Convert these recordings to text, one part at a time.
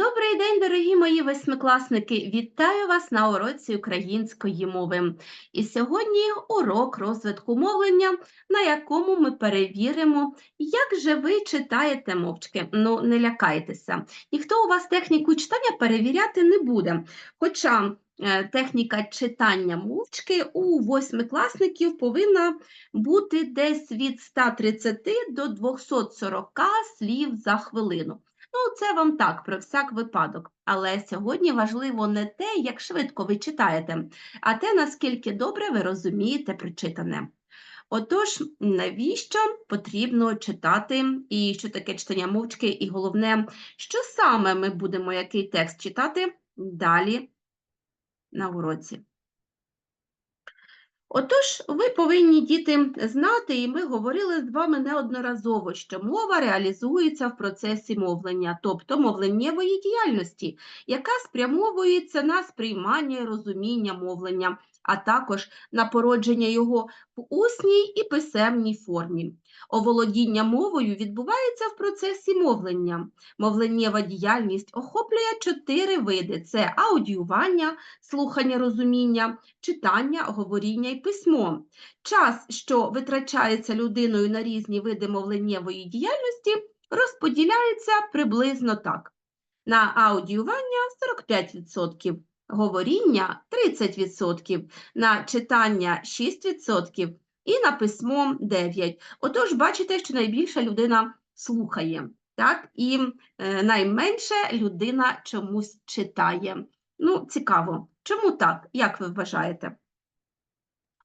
Добрий день, дорогі мої восьмикласники! Вітаю вас на уроці української мови. І сьогодні урок розвитку мовлення, на якому ми перевіримо, як же ви читаєте мовчки. Ну, не лякайтеся. Ніхто у вас техніку читання перевіряти не буде. Хоча е, техніка читання мовчки у восьмикласників повинна бути десь від 130 до 240 слів за хвилину. Ну, це вам так, про всяк випадок. Але сьогодні важливо не те, як швидко ви читаєте, а те, наскільки добре ви розумієте прочитане. Отож, навіщо потрібно читати, і що таке читання мовчки, і головне, що саме ми будемо який текст читати далі на уроці. Отож, ви повинні діти знати, і ми говорили з вами неодноразово, що мова реалізується в процесі мовлення, тобто мовленнєвої діяльності, яка спрямовується на сприймання і розуміння мовлення, а також на породження його в усній і писемній формі. Оволодіння мовою відбувається в процесі мовлення. Мовленнєва діяльність охоплює чотири види: це аудіювання, слухання розуміння, читання, говоріння і письмо. Час, що витрачається людиною на різні види мовленнєвої діяльності, розподіляється приблизно так: на аудіювання 45%, говоріння 30%, на читання 6% і на письмо 9%. Отож, бачите, що найбільша людина слухає, так? і е, найменше людина чомусь читає. Ну, цікаво. Чому так? Як ви вважаєте?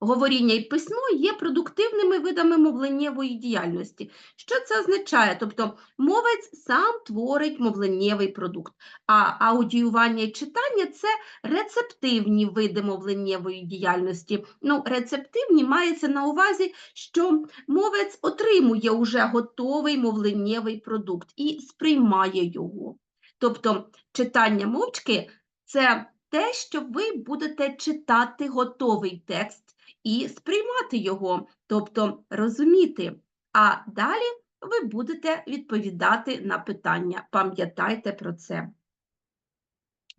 Говоріння і письмо є продуктивними видами мовленнєвої діяльності. Що це означає? Тобто мовець сам творить мовленнєвий продукт, а аудіювання і читання це рецептивні види мовленнєвої діяльності. Ну, Рецептивні мається на увазі, що мовець отримує уже готовий мовленнєвий продукт і сприймає його. Тобто читання мовчки це те, що ви будете читати готовий текст і сприймати його, тобто розуміти. А далі ви будете відповідати на питання. Пам'ятайте про це.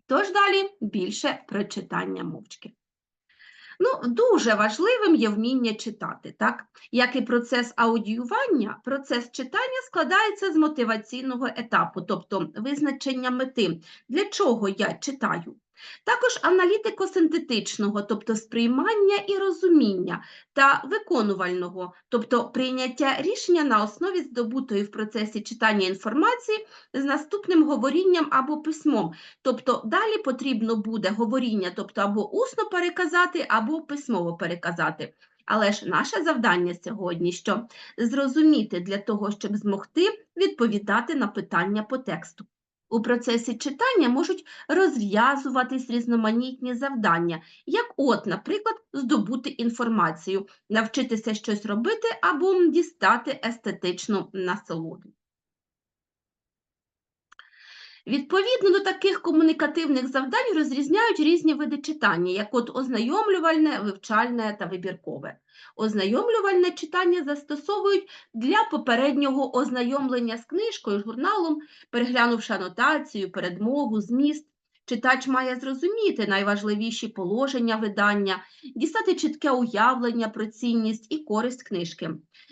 Тож далі більше про читання мовчки. Ну, Дуже важливим є вміння читати. так? Як і процес аудіювання, процес читання складається з мотиваційного етапу, тобто визначення мети, для чого я читаю. Також аналітико-синтетичного, тобто сприймання і розуміння, та виконувального, тобто прийняття рішення на основі здобутої в процесі читання інформації з наступним говорінням або письмом. Тобто далі потрібно буде говоріння, тобто або усно переказати, або письмово переказати. Але ж наше завдання сьогодні що зрозуміти для того, щоб змогти відповідати на питання по тексту. У процесі читання можуть розв'язуватись різноманітні завдання, як от, наприклад, здобути інформацію, навчитися щось робити або дістати естетичну насолоду. Відповідно до таких комунікативних завдань розрізняють різні види читання, як от ознайомлювальне, вивчальне та вибіркове. Ознайомлювальне читання застосовують для попереднього ознайомлення з книжкою, журналом, переглянувши анотацію, передмову, зміст. Читач має зрозуміти найважливіші положення видання, дістати чітке уявлення про цінність і користь книжки.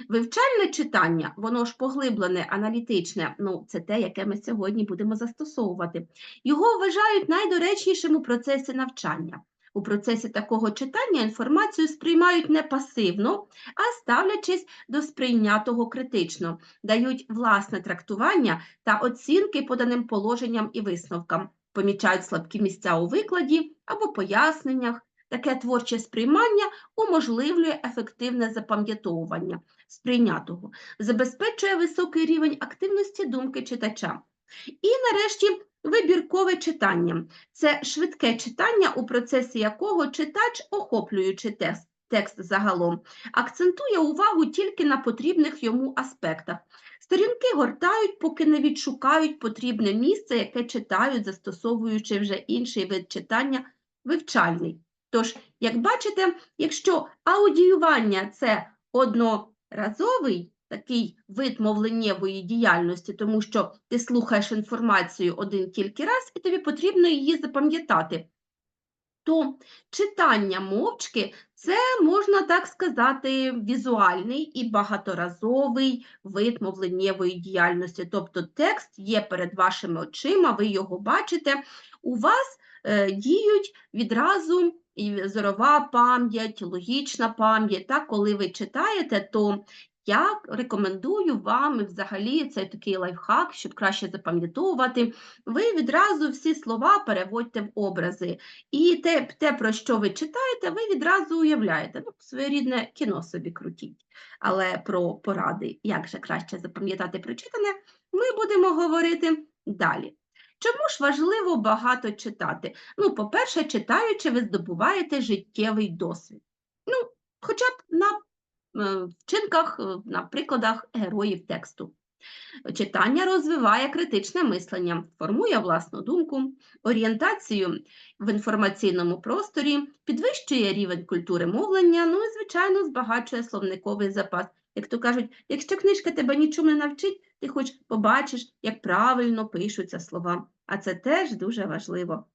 Вивчальне читання, воно ж поглиблене, аналітичне, ну це те, яке ми сьогодні будемо застосовувати. Його вважають найдоречнішим у процесі навчання. У процесі такого читання інформацію сприймають не пасивно, а ставлячись до сприйнятого критично, дають власне трактування та оцінки поданим положенням і висновкам, помічають слабкі місця у викладі або поясненнях. Таке творче сприймання уможливлює ефективне запам'ятовування сприйнятого, забезпечує високий рівень активності думки читача. І нарешті вибіркове читання це швидке читання, у процесі якого читач, охоплюючи тест, текст загалом, акцентує увагу тільки на потрібних йому аспектах. Сторінки гортають, поки не відшукають потрібне місце, яке читають, застосовуючи вже інший вид читання вивчальний. Тож, як бачите, якщо аудіювання це одноразовий такий вид мовленнєвої діяльності, тому що ти слухаєш інформацію один тільки раз, і тобі потрібно її запам'ятати. То читання мовчки це, можна так сказати, візуальний і багаторазовий вид мовленнєвої діяльності. Тобто текст є перед вашими очима, ви його бачите, у вас е, діють відразу і зорова пам'ять, логічна пам'ять. Коли ви читаєте, то я рекомендую вам взагалі це такий лайфхак, щоб краще запам'ятовувати. Ви відразу всі слова переводьте в образи. І те, те, про що ви читаєте, ви відразу уявляєте. Ну, своєрідне кіно собі крутіть. Але про поради, як же краще запам'ятати прочитане, ми будемо говорити далі. Чому ж важливо багато читати? Ну, по-перше, читаючи, ви здобуваєте життєвий досвід. Ну, хоча б на вчинках, е, на прикладах героїв тексту. Читання розвиває критичне мислення, формує власну думку, орієнтацію в інформаційному просторі, підвищує рівень культури мовлення, ну і, звичайно, збагачує словниковий запас. Як то кажуть, якщо книжка тебе нічому не навчить, ти хоч побачиш, як правильно пишуться слова, а це теж дуже важливо.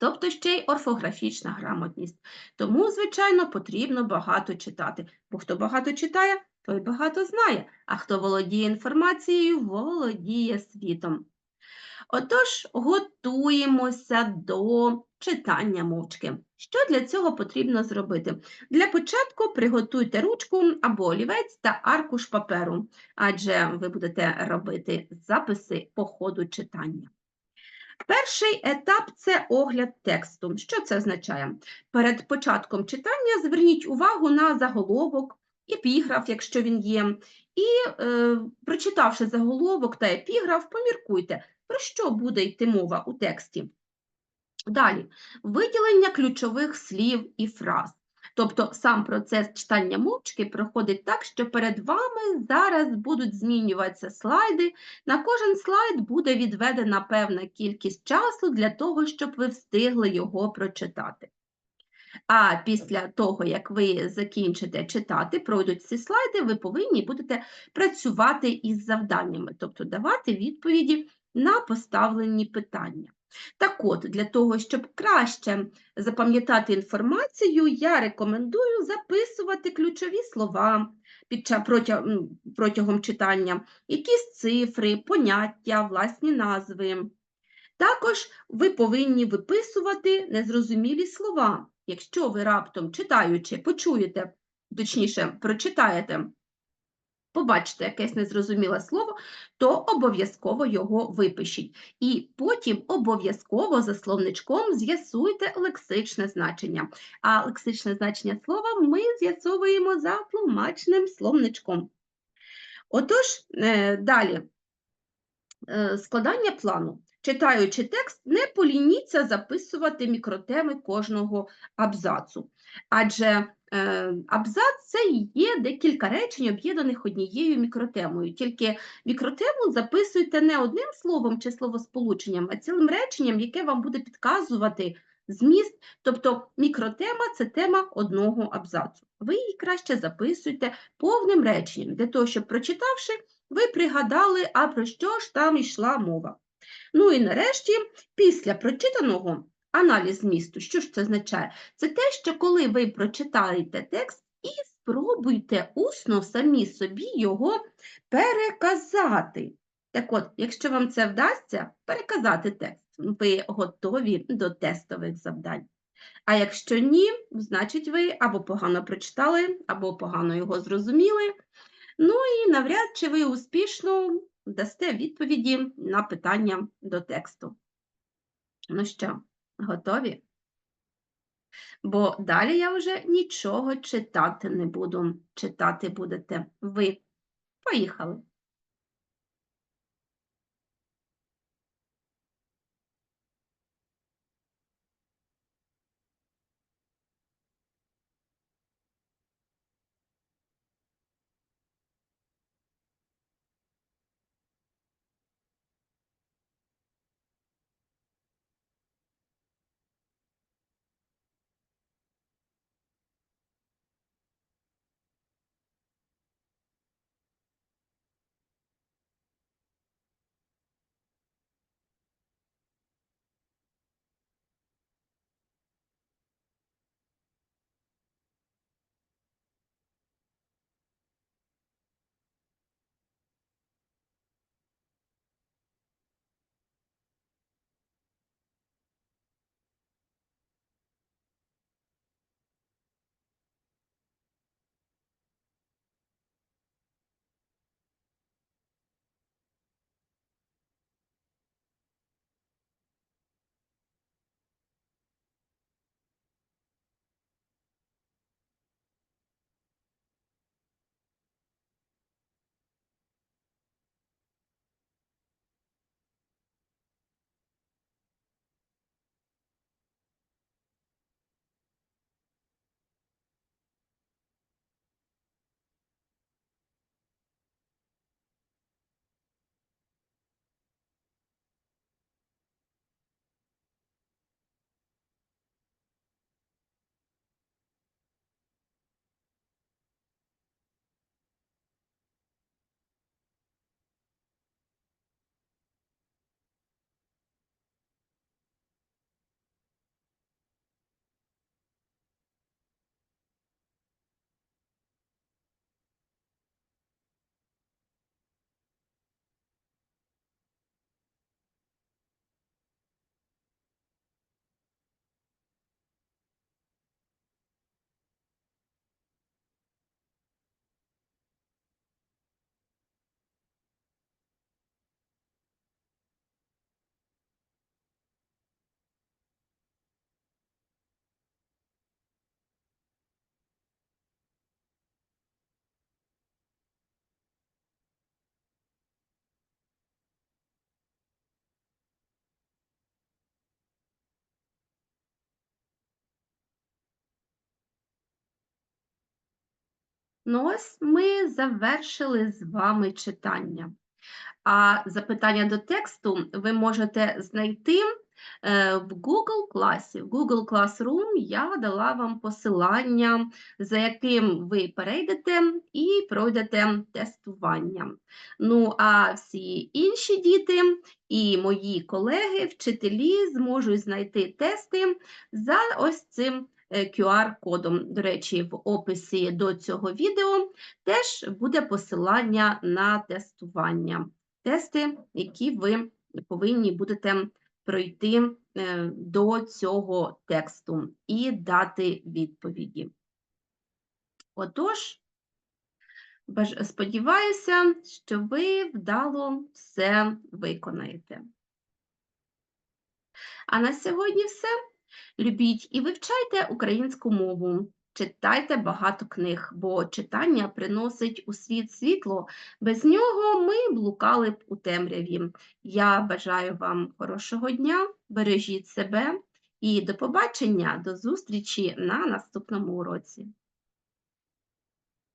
Тобто ще й орфографічна грамотність. Тому, звичайно, потрібно багато читати, бо хто багато читає, той багато знає, а хто володіє інформацією, володіє світом. Отож, готуємося до читання мовчки. Що для цього потрібно зробити? Для початку приготуйте ручку або олівець та аркуш паперу, адже ви будете робити записи по ходу читання. Перший етап це огляд тексту. Що це означає? Перед початком читання зверніть увагу на заголовок, епіграф, якщо він є, і, е, прочитавши заголовок та епіграф, поміркуйте, про що буде йти мова у тексті. Далі, виділення ключових слів і фраз. Тобто сам процес читання мовчки проходить так, що перед вами зараз будуть змінюватися слайди. На кожен слайд буде відведена певна кількість часу для того, щоб ви встигли його прочитати. А після того, як ви закінчите читати, пройдуть ці слайди, ви повинні будете працювати із завданнями, тобто давати відповіді на поставлені питання. Так от, для того, щоб краще запам'ятати інформацію, я рекомендую записувати ключові слова протягом читання, якісь цифри, поняття, власні назви. Також ви повинні виписувати незрозумілі слова. Якщо ви раптом читаючи, почуєте, точніше, прочитаєте побачите якесь незрозуміле слово, то обов'язково його випишіть. І потім обов'язково за словничком з'ясуйте лексичне значення. А лексичне значення слова ми з'ясовуємо за тлумачним словничком. Отож, е, далі е, складання плану. Читаючи текст, не полініться записувати мікротеми кожного абзацу, адже абзац це є декілька речень, об'єднаних однією мікротемою. Тільки мікротему записуйте не одним словом чи словосполученням, а цілим реченням, яке вам буде підказувати зміст. Тобто мікротема це тема одного абзацу. Ви її краще записуйте повним реченням, для того, щоб, прочитавши, ви пригадали, а про що ж там йшла мова. Ну і нарешті, після прочитаного Аналіз змісту, що ж це означає? Це те, що коли ви прочитаєте текст і спробуйте усно самі собі його переказати. Так от, якщо вам це вдасться, переказати текст, ви готові до тестових завдань. А якщо ні, значить ви або погано прочитали, або погано його зрозуміли. Ну і навряд чи ви успішно дасте відповіді на питання до тексту. Ну що? Готові? Бо далі я вже нічого читати не буду. Читати будете ви. Поїхали! Ну ось ми завершили з вами читання. А запитання до тексту ви можете знайти е, в Google класі. В Google Classroom я дала вам посилання, за яким ви перейдете і пройдете тестування. Ну, а всі інші діти і мої колеги, вчителі зможуть знайти тести за ось цим QR-кодом. До речі, в описі до цього відео теж буде посилання на тестування тести, які ви повинні будете пройти е, до цього тексту і дати відповіді. Отож, сподіваюся, що ви вдало все виконаєте. А на сьогодні все. Любіть і вивчайте українську мову. Читайте багато книг, бо читання приносить у світ світло. Без нього ми блукали б у темряві. Я бажаю вам хорошого дня, бережіть себе і до побачення, до зустрічі на наступному уроці.